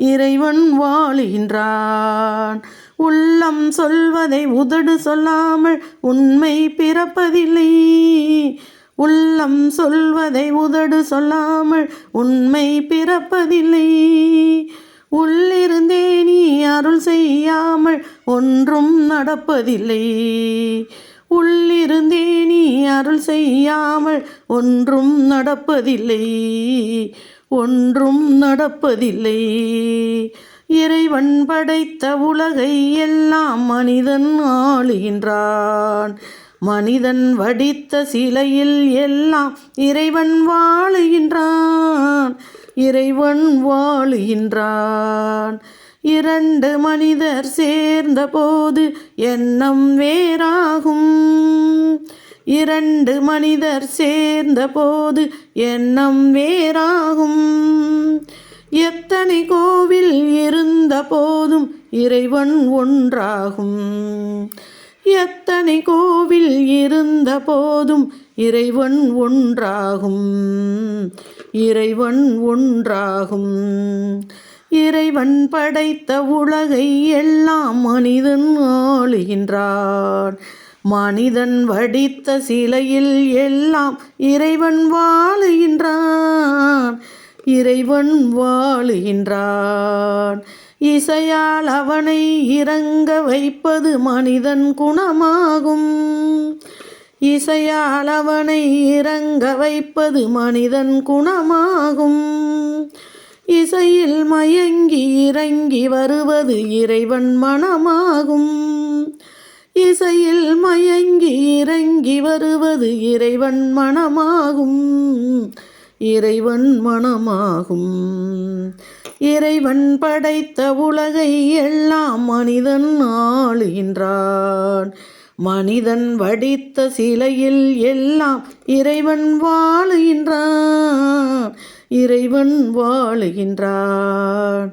இறைவன் வாழுகின்றான். உள்ளம் சொல்வதை உதடு சொல்லாமல் உண்மை பிறப்பதில்லை. உள்ளம் சொல்வதை உதடு சொல்லாமல் உண்மை பிறப்பதில்லை. உள்ளிருந்தே நீ அருள் செய்யாமல் ஒன்றும் நடப்பதில்லை. உள்ளிருந்தே நீ அருள் செய்யாமல் ஒன்றும் நடப்பதில்லை. ஒன்றும் நடப்பதில்லை. இறைவன் படைத்த உலகை எல்லாம் மனிதன் ஆளுகின்றான். மனிதன் வடித்த சிலையில் எல்லாம் இறைவன் வாழுகின்றான். இறைவன் வாழுகின்றான். இரண்டு மனிதர் சேர்ந்த போது எண்ணம் வேறாகும். இரண்டு மனிதர் சேர்ந்த போது எண்ணம் வேறாகும். எத்தனை கோவில் இருந்த போதும் இறைவன் ஒன்றாகும். எத்தனை கோவில் இருந்த போதும் இறைவன் ஒன்றாகும். இறைவன் ஒன்றாகும். இறைவன் படைத்த உலகை எல்லாம் மனிதன் ஆளுகின்றான். மனிதன் வடித்த சிலையில் எல்லாம் இறைவன் வாழுகின்றான். இறைவன் வாழுகின்றான். இசையால் அவனை இறங்க வைப்பது மனிதன் குணமாகும். இசையால் அவனை இறங்க வைப்பது மனிதன் குணமாகும். இசையில் மயங்கி இறங்கி வருவது இறைவன் மனமாகும். இசையில் மயங்கி இறங்கி வருவது இறைவன் மனமாகும். இறைவன் மனமாகும். இறைவன் படைத்த உலகை எல்லாம் மனிதன் ஆளுகின்றான். மனிதன் வடித்த சிலையில் எல்லாம் இறைவன் வாழுகின்றான். இறைவன் வாழுகின்றான்.